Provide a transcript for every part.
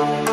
তো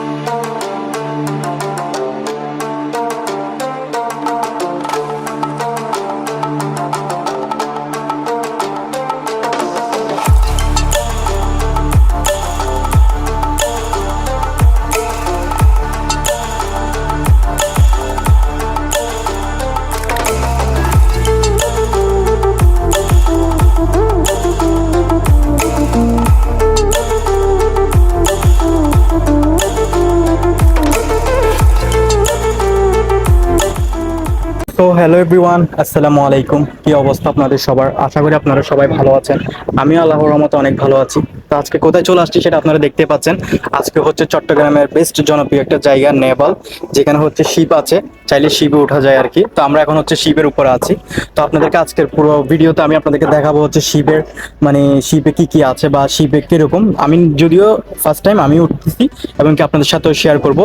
hello everyone আসসালামু আলাইকুম কি অবস্থা আপনাদের সবার? আশা করি আপনারা সবাই ভালো আছেন। আমি আল্লাহর রহমতে অনেক ভালো আছি। তো আজকে কোথায় চলে আসছি সেটা আপনারা দেখতে পাচ্ছেন। আজকে হচ্ছে চট্টগ্রামের বেস্ট জনপ্রিয় একটা জায়গা, নেপাল। যেখানে হচ্ছে শিপ আছে। চাইলে শিপে ওঠা যায় আর কি। তো আমরা এখন হচ্ছে শিপের উপরে আছি। তো আপনাদেরকে আজকের পুরো ভিডিওতে আমি আপনাদেরকে দেখাবো হচ্ছে শিপের মানে শিপে কি কি আছে বা শিপে কীরকম। আমি যদিও ফার্স্ট টাইম আমি উঠতেছি এবং কি আপনাদের সাথেও শেয়ার করব।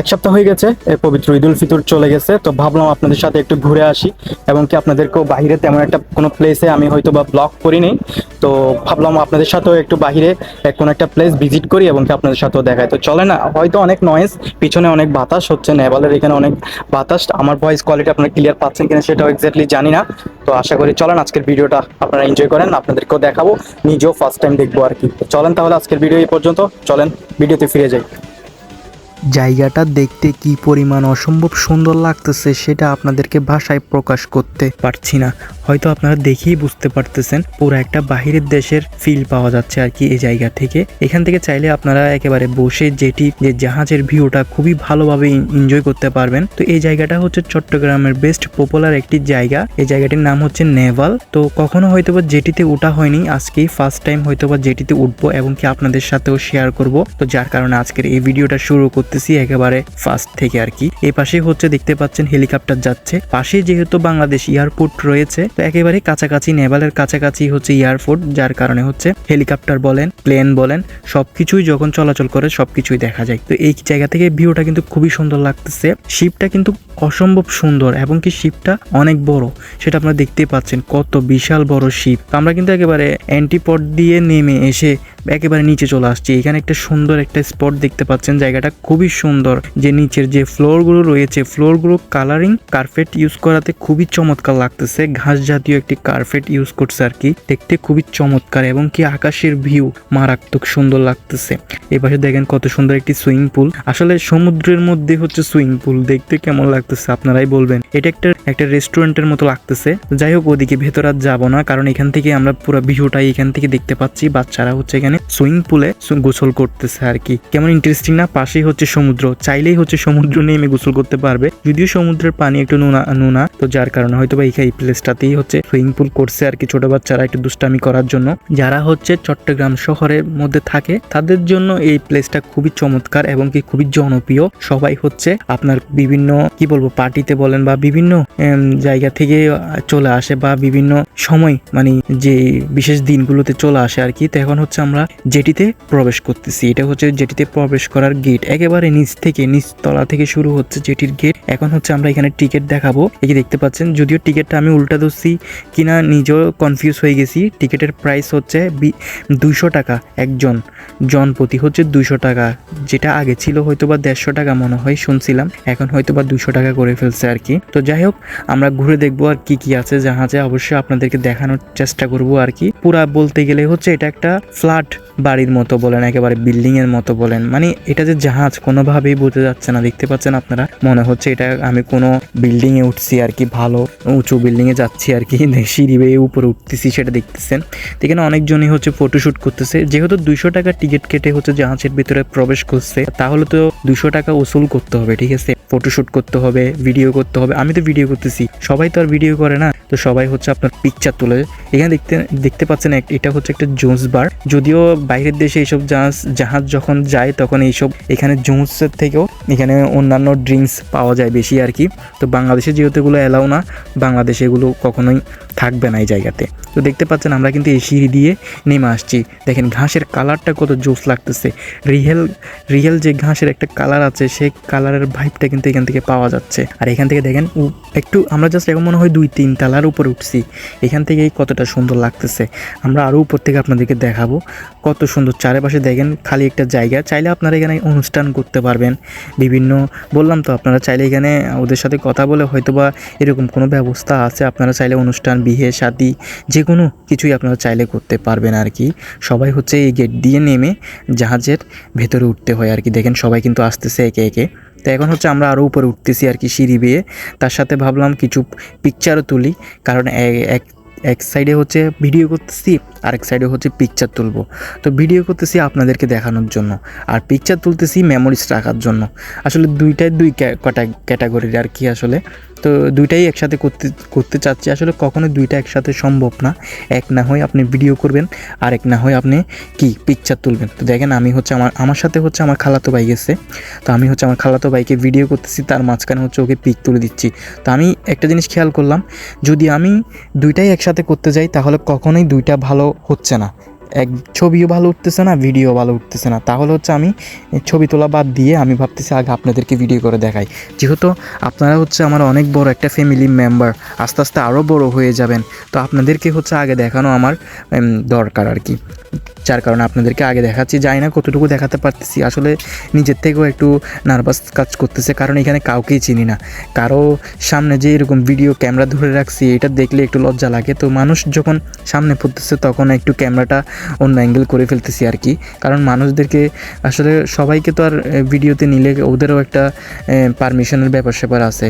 এক সপ্তাহ হয়ে গেছে পবিত্র ঈদুল ফিতর চলে গেছে। তো ভাবলাম আপনাদের সাথে একটু ঘুরে আসি এবং কি আপনাদেরকেও বাইরে তেমন একটা কোনো প্লেসে আমি হয়তো বা ব্লগ করিনি তো ভাবলাম আপনাদের সাথেও একটু বাইরে কোনো একটা প্লেস ভিজিট করি এবং কি আপনাদের সাথেও দেখাই। তো চলে না, হয়তো অনেক নয়েজ পিছনে অনেক বাতাস হচ্ছে নেভালের এখানে অনেক বাতাস। আমার ভয়েস কোয়ালিটি আপনারা ক্লিয়ার পাচ্ছেন কিনা সেটাও এক্স্যাক্টলি জানি না। তো আশা করি চলেন আজকের ভিডিওটা আপনারা এনজয় করেন, আপনাদেরকেও দেখাবো, নিজেও ফার্স্ট টাইম দেখব আর কি। চলেন তাহলে আজকের ভিডিও এই পর্যন্ত, চলেন ভিডিওতে ফিরে যাই। জায়গাটা দেখতে কি পরিমাণ অসম্ভব সুন্দর লাগতেছে সেটা আপনাদেরকে ভাষায় প্রকাশ করতে পারছি না। হয়তো আপনারা দেখেই বুঝতে পারতেছেন, পুরো একটা বাহিরের দেশের ফিল পাওয়া যাচ্ছে আর কি এই জায়গা থেকে। এখান থেকে চাইলে আপনারা একেবারে বসে যেটি, যে জাহাজের ভিউটা খুবই ভালোভাবে এনজয় করতে পারবেন। তো এই জায়গাটা হচ্ছে চট্টগ্রামের বেস্ট পপুলার একটি জায়গা। এই জায়গাটির নাম হচ্ছে নেভাল। তো কখনো হয়তোবা জেটিতে ওঠা হয়নি, আজকেই ফার্স্ট টাইম হয়তোবা জেটিতে উঠবো এবং কি আপনাদের সাথেও শেয়ার করব। তো যার কারণে আজকের এই ভিডিওটা শুরু করতেছি একেবারে ফার্স্ট থেকে আর কি। এই পাশেই হচ্ছে দেখতে পাচ্ছেন হেলিকপ্টার যাচ্ছে। পাশে যেহেতু বাংলাদেশ এয়ারপোর্ট রয়েছে, তো একেবারে কাছাকাছি নেভালের কাছাকাছি হচ্ছে এয়ারপোর্ট, যার কারণে হচ্ছে হেলিকপ্টার বলেন, প্লেন বলেন, সবকিছুই যখন চলাচল করে সবকিছুই দেখা যায়। তো এই জায়গা থেকে ভিউটা কিন্তু খুবই সুন্দর লাগতেছে। শিপটা কিন্তু অসম্ভব সুন্দর এবং কি শিপটা অনেক বড়, সেটা আপনারা দেখতেই পাচ্ছেন। কত বিশাল বড় শিপ। আমরা কিন্তু একেবারে অ্যান্টিপড দিয়ে নেমে এসে একেবারে নিচে চলে আসছি। এখানে একটা সুন্দর একটা স্পট দেখতে পাচ্ছেন। জায়গাটা খুবই সুন্দর। যে নিচের যে ফ্লোরগুলো রয়েছে ফ্লোরগুলো কালারিং কার্পেট ইউজ করাতে খুবই চমৎকার লাগতেছে। ঘাস জাতীয় একটি কার্পেট ইউজ করছে আর কি। দেখতে খুবই চমৎকার এবং কি আকাশের ভিউ মারাত্মক সুন্দর লাগতেছে। এপাশে দেখেন কত সুন্দর একটি সুইমিং পুল আসলে সমুদ্রের মধ্যে হচ্ছে সুইমিং পুল দেখতে কেমন লাগতেছে আপনারাই বলবেন। এটা একটা একটা রেস্টুরেন্টের মতো লাগতেছে। যাই হোক, ওদিকে ভেতর আর যাব না। কারণ এখান থেকে আমরা পুরো ভিউটাই এখান থেকে দেখতে পাচ্ছি। বাচ্চারা হচ্ছে এখানে সুইমিং পুলে গোসল করতেছে আর কি। কেমন ইন্টারেস্টিং না? পাশেই হচ্ছে সমুদ্র। চাইলেই হচ্ছে সমুদ্র নেমে গোসল করতে পারবে। যদিও সমুদ্রের পানি একটু নোনা নোনা, তো যার কারণে হয়তো বা এই প্লেসটাতেই হচ্ছে সুইমিং পুল করছে আর কি ছোট বাচ্চারা একটু দুষ্টামি করার জন্য। যারা হচ্ছে চট্টগ্রাম শহরের মধ্যে থাকে, তাদের জন্য এই প্লেসটা খুবই চমৎকার এবং কি খুবই জনপ্রিয়। সবাই হচ্ছে আপনার বিভিন্ন, কি বলব, পার্টিতে বলেন বা বিভিন্ন জায়গা থেকে চলে আসে বা বিভিন্ন সময় মানে যে বিশেষ দিনগুলোতে চলে আসে আর কি, তো এখন হচ্ছে আমরা জেটিতে প্রবেশ করতেছি। এটা হচ্ছে জেটিতে প্রবেশ করার গেট একেবারে নিচ থেকে, নিচ তলা থেকে শুরু হচ্ছে জেটির গেট এখন হচ্ছে আমরা এখানে টিকিট দেখাবো। এই যে দেখতে পাচ্ছেন, যদিও টিকিটটা আমি উল্টা ধরছি কিনা নিজেও কনফিউজ হয়ে গেছি। টিকিটের প্রাইস হচ্ছে দুইশো টাকা একজন জন প্রতি হচ্ছে দুইশো টাকা। যেটা আগে ছিল হয়তো বা দেড়শো টাকা মনে হয়, শুনছিলাম। এখন হয়তো বা দুশো টাকা করে ফেলছে আর কি। তো যাই হোক, আমরা ঘুরে দেখব আর কি কি আছে। জাহাজে অবশ্যই আপনাদেরকে দেখানোর চেষ্টা করব আর কি। পুরা বলতে গেলে হচ্ছে এটা একটা ফ্ল্যাট বাড়ির মতো বলেন, একেবারে বিল্ডিং এর মতো বলেন মানে এটা যে জাহাজ কোনোভাবেই বোঝা যাচ্ছে না। দেখতে পাচ্ছেন আপনারা? মনে হচ্ছে এটা আমি কোনো বিল্ডিং এ উঠছি আর কি, ভালো উঁচু বিল্ডিং এ যাচ্ছি আর কি, সিঁড়ি বেয়ে উপরে উঠতেছি সেটা দেখতেছেন। এখানে অনেকজনই হচ্ছে ফটোশুট করতেছে। যেহেতু দুইশো টাকা টিকিট কেটে হচ্ছে জাহাজের ভিতরে প্রবেশ করছে, তাহলে তো দুশো টাকা উসুল করতে হবে, ঠিক আছে? ফটোশুট করতে হবে ভিডিও করতে হবে। আমি তো ভিডিও করতেছি, সবাই তো আর ভিডিও করে না। তো সবাই হচ্ছে আপনার পিকচার তুলে, এখানে দেখতে দেখতে পাচ্ছেন এটা হচ্ছে একটা জোন্স বার। যদিও বাইরের দেশে এইসব জাহাজ জাহাজ যখন যায় তখন এইসব এখানে জোন্সের থেকেও এখানে অন্যান্য ড্রিঙ্কস পাওয়া যায় বেশি আর কি। তো বাংলাদেশে যেহেতু এগুলো অ্যালাউ না, বাংলাদেশে এগুলো কখনোই থাকবে না এই জায়গাতে। তো দেখতে পাচ্ছেন আমরা কিন্তু এই সিঁড়ি দিয়ে নেমে আসছি। দেখেন ঘাসের কালারটা কত জোস লাগতেছে। রিয়েল রিয়েল যে ঘাসের একটা কালার আছে সেই কালারের ভাইবটা কিন্তু এখান থেকে পাওয়া যাচ্ছে। আর এখান থেকে দেখেন একটু আমরা জাস্ট এখন মনে হয় দুই তিন তালার উপরে উঠছি। এখান থেকেই কতটা সুন্দর লাগতেছে। আমরা আরও উপর থেকে আপনাদেরকে দেখাবো। কত সুন্দর চারিপাশে দেখেন খালি একটা জায়গা। চাইলে আপনারা এখানে অনুষ্ঠান করতে পারবেন। বিভিন্ন, বললাম তো আপনারা চাইলে এখানে ওদের সাথে কথা বলে হয়তো বা এরকম কোনো ব্যবস্থা আছে। আপনারা চাইলে অনুষ্ঠান, বিয়ে, শাদি যে কোনো কিছুই আপনারা চাইলে করতে পারবেন আর কি সবাই হচ্ছে এই গেট দিয়ে নেমে জাহাজের ভেতরে উঠতে হয় আর কি দেখেন সবাই কিন্তু আসতেছে একে একে। তো এখন হচ্ছে আমরা আরও উপরে উঠতেছি আর কি সিঁড়ি বেয়ে। তার সাথে ভাবলাম কিছু পিকচারও তুলি। কারণ এক এক সাইডে হচ্ছে ভিডিও করতেছি আর এক সাইডে হচ্ছে পিকচার তুলবো। তো ভিডিও করতেছি আপনাদেরকে দেখানোর জন্য, আর পিকচার তুলতেছি মেমোরিজ রাখার জন্য। আসলে দুইটাই দুই ক্যা- ক্যাটাগরির আর কি আসলে। তো দুইটাই একসাথে করতে করতে চাচ্ছি। আসলে কখনো দুইটা একসাথে সম্ভব না। এক না হয় আপনি ভিডিও করবেন, আর এক না হয় আপনি কি পিকচার তুলবেন। তো দেখেন, আমি হচ্ছে আমার আমার সাথে হচ্ছে আমার খালাতো ভাই গেছে। তো আমি হচ্ছে আমার খালাতো ভাইকে ভিডিও করতেছি, তার মাঝখানে হচ্ছে ওকে পিক তুলে দিচ্ছি। তো আমি একটা জিনিস খেয়াল করলাম, যদি আমি দুইটাই একসাথে করতে যাই, তাহলে কখনোই দুইটা ভালো হচ্ছে না। এক ছবিও ভালো উঠতেছে না, ভিডিও ভালো উঠতেছে না। তাহলে হচ্ছে আমি ছবি তোলা বাদ দিয়ে আমি ভাবতেছি আগে আপনাদেরকে ভিডিও করে দেখাই। যেহেতু আপনারা হচ্ছে আমার অনেক বড় একটা ফ্যামিলি মেম্বার আস্তে আস্তে আরও বড় হয়ে যাবেন। তো আপনাদেরকে হচ্ছে আগে দেখানো আমার দরকার আর কি। যার কারণে আপনাদেরকে আগে দেখাচ্ছি। জানি না কতটুকু দেখাতে পারতেছি। আসলে নিজের থেকেও একটু নার্ভাস কাজ করতেছে, কারণ এখানে কাউকেই চিনি না। কারও সামনে যে এরকম ভিডিও ক্যামেরা ধরে রাখছি, এটা দেখলে একটু লজ্জা লাগে। তো মানুষ যখন সামনে পড়তেছে তখন একটু ক্যামেরাটা অন্য অ্যাঙ্গেল করে ফেলতেছি আর কি। কারণ মানুষদেরকে আসলে সবাইকে তো আর ভিডিওতে নিলে ওদেরও একটা পারমিশনের ব্যাপার স্যাপার আছে।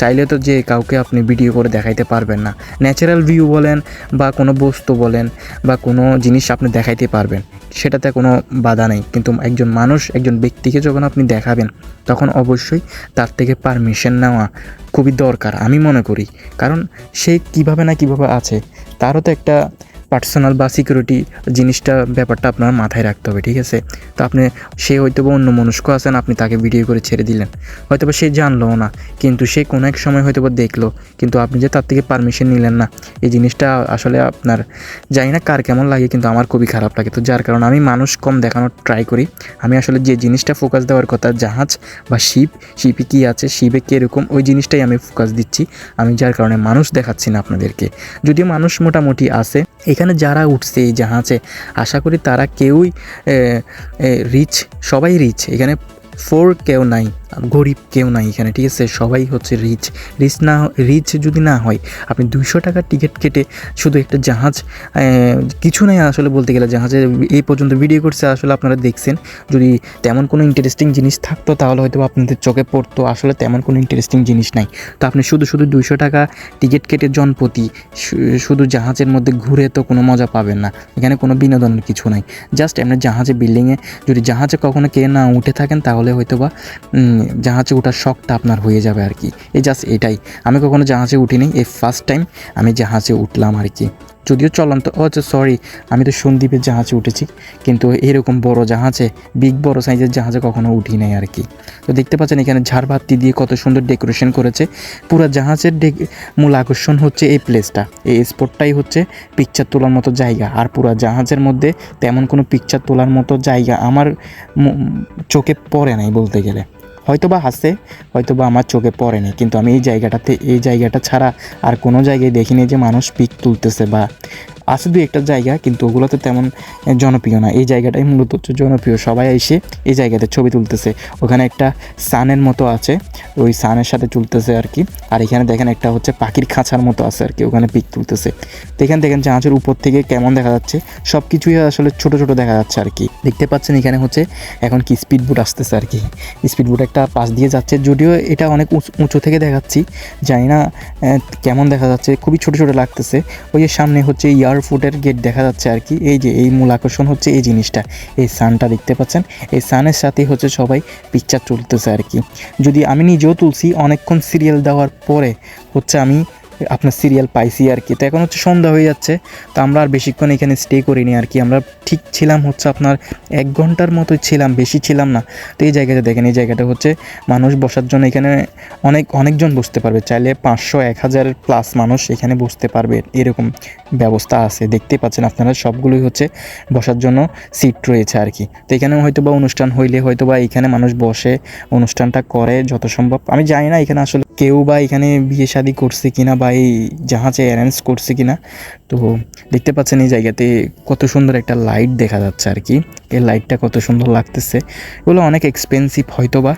চাইলে তো যে কাউকে আপনি ভিডিও করে দেখাইতে পারবেন না। ন্যাচারাল ভিউ বলেন বা কোনো বস্তু বলেন বা কোনো জিনিস আপনি দেখাইতে পারবেন। সেটাতে কোনো বাধা নেই। কিন্তু একজন মানুষ, একজন ব্যক্তিকে যখন আপনি দেখাবেন, তখন অবশ্যই তার থেকে পারমিশন নেওয়া খুবই দরকার, আমি মনে করি। কারণ সে কীভাবে না কীভাবে আছে, তারও তো একটা পার্সোনাল বা সিকিউরিটি জিনিসটা ব্যাপারটা আপনার মাথায় রাখতে হবে, ঠিক আছে? তো আপনি, সে হয়তো বা অন্য মনস্ক আছেন, আপনি তাকে ভিডিও করে ছেড়ে দিলেন। হয়তো বা সে জানলোও না, কিন্তু সে কোনো এক সময় হয়তো বা দেখল, কিন্তু আপনি যে তার থেকে পারমিশন নিলেন না, এই জিনিসটা আসলে আপনার জানি না কার কেমন লাগে, কিন্তু আমার খুবই খারাপ লাগে। তো যার কারণে আমি মানুষ কম দেখানোর ট্রাই করি। আমি আসলে যে জিনিসটা ফোকাস দেওয়ার কথা, জাহাজ বা শিপ, শিপে কী আছে, শিপে কীরকম, ওই জিনিসটাই আমি ফোকাস দিচ্ছি। আমি যার কারণে মানুষ দেখাচ্ছি না আপনাদেরকে। যদিও মানুষ মোটামুটি আছে, এখানে যারা উঠছে, এই জাহাজে আশা করি তারা কেউই রিচ সবাই রিচ এখানে ফোর কেউ নাই। গরিব কেউ নাই এখানে, ঠিক আছে? সবাই হচ্ছে রিচ রিচ না রিচ যদি না হয়, আপনি দুইশো টাকার টিকিট কেটে শুধু একটা জাহাজ কিছু নাই আসলে বলতে গেলে জাহাজে এই পর্যন্ত ভিডিও করছে, আসলে আপনারা দেখছেন। যদি তেমন কোনো ইন্টারেস্টিং জিনিস থাকতো, তাহলে হয়তো আপনাদের চোখে পড়তো, আসলে তেমন কোনো ইন্টারেস্টিং জিনিস নাই। তো আপনি শুধু শুধু দুইশো টাকা টিকিট কেটে জনপ্রতি শু- শুধু জাহাজের মধ্যে ঘুরে তো কোনো মজা পাবেন না। এখানে কোনো বিনোদনের কিছু নাই। জাস্ট এমনি জাহাজে বিল্ডিংয়ে যদি জাহাজে কখনো কে না উঠে থাকেন, তাহলে হয়তো বা উম, জাহাজে ওঠার শখটা আপনার হয়ে যাবে আর কি। এই জাস্ট এটাই। আমি কখনো জাহাজে উঠিনি এই ফার্স্ট টাইম আমি জাহাজে উঠলাম আর কি। যদিও চলন্ত ও সরি আমি তো সন্দ্বীপের জাহাজে উঠেছি কিন্তু এরকম বড় জাহাজে বিগ বড় সাইজের জাহাজে কখনো উঠি নাই আর কি। তো দেখতে পাচ্ছেন এখানে ঝাড়বাতি দিয়ে কত সুন্দর ডেকোরেশন করেছে। পুরো জাহাজের মূল আকর্ষণ হচ্ছে এই প্লেসটা এই স্পটটাই হচ্ছে পিকচার তোলার মতো জায়গা। আর পুরো জাহাজের মধ্যে তেমন কোনো পিকচার তোলার মতো জায়গা আমার চোখে পড়ে নাই বলতে গেলে। হয়তো বা হাসে হয়তো বা আমার চোখে পড়েনি। কিন্তু আমি এই জায়গাটাতে, এই জায়গাটা ছাড়া আর কোনো জায়গায় দেখিনি যে মানুষ পিক তুলতেছে বা আছে দু একটা জায়গা, কিন্তু ওগুলোতে তেমন জনপ্রিয় না। এই জায়গাটাই মূলত হচ্ছে জনপ্রিয়। সবাই এসে এই জায়গাতে ছবি তুলতেছে। ওখানে একটা সানের মতো আছে, ওই সানের সাথে তুলতেছে আর কি। আর এখানে দেখেন একটা হচ্ছে পাখির খাঁচার মতো আছে আর কি, ওখানে পিক তুলতেছে। তো এখানে দেখেন জাহাজের উপর থেকে কেমন দেখা যাচ্ছে। সব কিছুই আসলে ছোট ছোট দেখা যাচ্ছে আর কি। দেখতে পাচ্ছেন এখানে হচ্ছে এখন কি স্পিড বোট আসতেছে আর কি। স্পিড বোট একটা পাশ দিয়ে যাচ্ছে। যদিও এটা অনেক উঁচু- থেকে দেখাচ্ছি। জানি না কেমন দেখা যাচ্ছে। খুবই ছোট ছোট লাগতেছে। ওই যে সামনে হচ্ছে এয়ারফোর্টের গেট দেখা যাচ্ছে আর কি। এই যে, এই মূল আকর্ষণ হচ্ছে এই জিনিসটা। এই সানটা দেখতে পাচ্ছেন? এই সানের সাথেই হচ্ছে সবাই পিকচার তুলতেছে আর কি। যদি আমি নিজেও তুলছি, অনেকক্ষণ সিরিয়াল দেওয়ার পরে হচ্ছে আমি আপনার সিরিয়াল পাইছি আর কি। তো এখন হচ্ছে সন্ধ্যা হয়ে যাচ্ছে, তো আমরা আর বেশিক্ষণ এখানে স্টে করিনি আর কি। আমরা ঠিক ছিলাম হচ্ছে আপনার এক ঘণ্টার মতো ছিলাম, বেশি ছিলাম না। তো এই জায়গাটা দেখেন, এই জায়গাটা হচ্ছে মানুষ বসার জন্য এখানে অনেক, অনেকজন বসতে পারবে। চাইলে পাঁচশো, এক হাজার প্লাস মানুষ এখানে বসতে পারবে। এরকম ব্যবস্থা আছে, দেখতে পাচ্ছেন আপনারা, সবগুলোই হচ্ছে বসার জন্য সিট রয়েছে আর কি। তো এখানে হয়তো বা অনুষ্ঠান হইলে হয়তো বা এখানে মানুষ বসে অনুষ্ঠানটা করে যত সম্ভব। আমি জানি না এখানে আসলে কেউ বা এখানে বিয়ে শাদি করছে কিনা বা এই জাহাজে অ্যারেঞ্জ করছে কিনা, তো দেখতে পাচ্ছেন এই জায়গাতে কত সুন্দর একটা লাইট দেখা যাচ্ছে আর কি। এই লাইটটা কত সুন্দর লাগতেছে। এগুলো অনেক এক্সপেন্সিভ হয়তো বা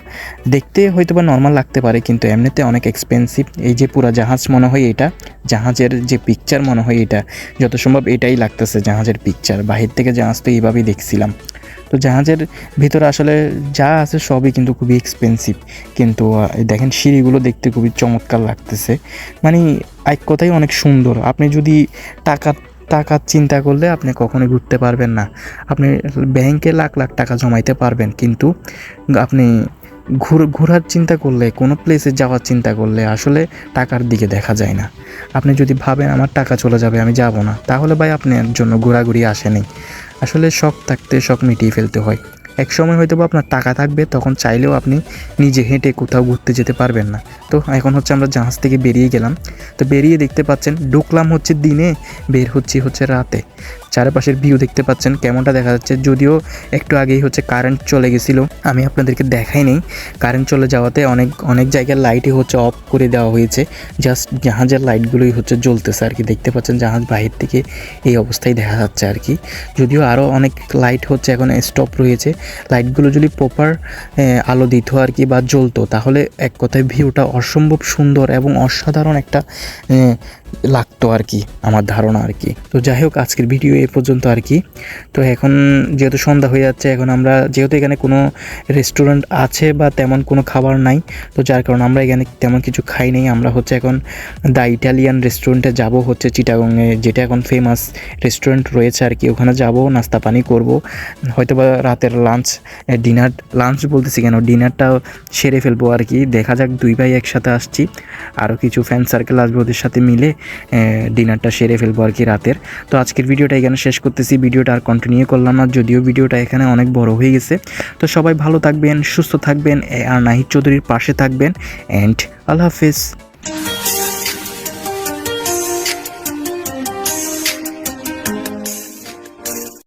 দেখতে হয়তো বা নর্মাল লাগতে পারে, কিন্তু এমনিতে অনেক এক্সপেন্সিভ এই যে পুরা জাহাজ মনে হয় এটা, জাহাজের যে পিকচার মনে হয় এটা, যত সম্ভব এটাই লাগতেছে জাহাজের পিকচার বাহির থেকে জাহাজ তো এইভাবেই দেখছিলাম। তো জাহাজের ভিতরে আসলে যা আছে সবই কিন্তু খুবই এক্সপেন্সিভ কিন্তু দেখেন সিঁড়িগুলো দেখতে খুবই চমৎকার লাগতেছে। মানে এক কথাই অনেক সুন্দর। আপনি যদি টাকা টাকার চিন্তা করলে আপনি কখনোই ঘুরতে পারবেন না। আপনি ব্যাংকে লাখ লাখ টাকা জমাইতে পারবেন, কিন্তু আপনি ঘুর, ঘোরার চিন্তা করলে, কোনো প্লেসে যাওয়ার চিন্তা করলে আসলে টাকার দিকে দেখা যায় না। আপনি যদি ভাবেন আমার টাকা চলে যাবে, আমি যাব না, তাহলে ভাই আপনার জন্য ঘোরাঘুরি আসেনি। আসলে শখ থাকতে শখ মিটিয়ে ফেলতে হয়। এক সময় হয়তো আপনার টাকা থাকবে, তখন চাইলেও আপনি নিজে হেঁটে কোথাও ঘুরতে যেতে পারবেন না। তো এখন হচ্ছে আমরা জাহাজ থেকে বেরিয়ে গেলাম। তো বেরিয়ে দেখতে পাচ্ছেন, ঢুকলাম হচ্ছে দিনে, বের হচ্ছে হচ্ছে রাতে। চারপাশের ভিউ দেখতে পাচ্ছেন, কেমনটা দেখা যাচ্ছে? যদিও একটু আগেই হচ্ছে কারেন্ট চলে গেছিল। আমি আপনাদেরকে দেখাই নেই। কারেন্ট চলে যাওয়াতে অনেক অনেক জায়গার লাইটই হচ্ছে অফ করে দেওয়া হয়েছে। জাস্ট জাহাজের লাইটগুলোই হচ্ছে জ্বলতেছে আর কি। দেখতে পাচ্ছেন জাহাজ বাহির থেকে এই অবস্থায় দেখা যাচ্ছে আর কি। যদিও আরও অনেক লাইট হচ্ছে এখন স্টপ রয়েছে। লাইটগুলো যদি প্রপার আলো দিত আর কি বা জ্বলতো, তাহলে এক কথায় ভিউটা অসম্ভব সুন্দর এবং অসাধারণ একটা লাগতো আর কি, আমার ধারণা আর কি। তো যাই হোক, আজকের ভিডিও এ পর্যন্ত আর কি। তো এখন যেহেতু সন্ধ্যা হয়ে যাচ্ছে, এখন আমরা যেহেতু এখানে কোনো রেস্টুরেন্ট আছে বা তেমন কোনো খাবার নাই, তো যার কারণে আমরা এখানে তেমন কিছু খাই নাই। আমরা হচ্ছে এখন দ্য ইটালিয়ান রেস্টুরেন্টে যাব হচ্ছে চিটাগংয়ে যেটা এখন ফেমাস রেস্টুরেন্ট রয়েছে আর কি। ওখানে যাব, নাস্তা পানি করব। হয়তো বা রাতের লাঞ্চ ডিনার লাঞ্চ বলতেছি কেন? ডিনারটাও সেরে ফেলব আর কি। দেখা যাক দুই ভাই একসাথে আসছি। আরও কিছু ফ্যান সার্কেল আসবে ওদের সাথে মিলে। ডিনারটা সেরে ফেলব আর কি রাতের। তো আজকের ভিডিওটা এখানে শেষ করতেছি। ভিডিওটা আর কন্টিনিউ করলাম না, যদিও ভিডিওটা এখানে অনেক বড় হয়ে গেছে। তো সবাই ভালো থাকবেন, সুস্থ থাকবেন আর নাহিদ চৌধুরীর পাশে থাকবেন অ্যান্ড আল্লাহ হাফিজ।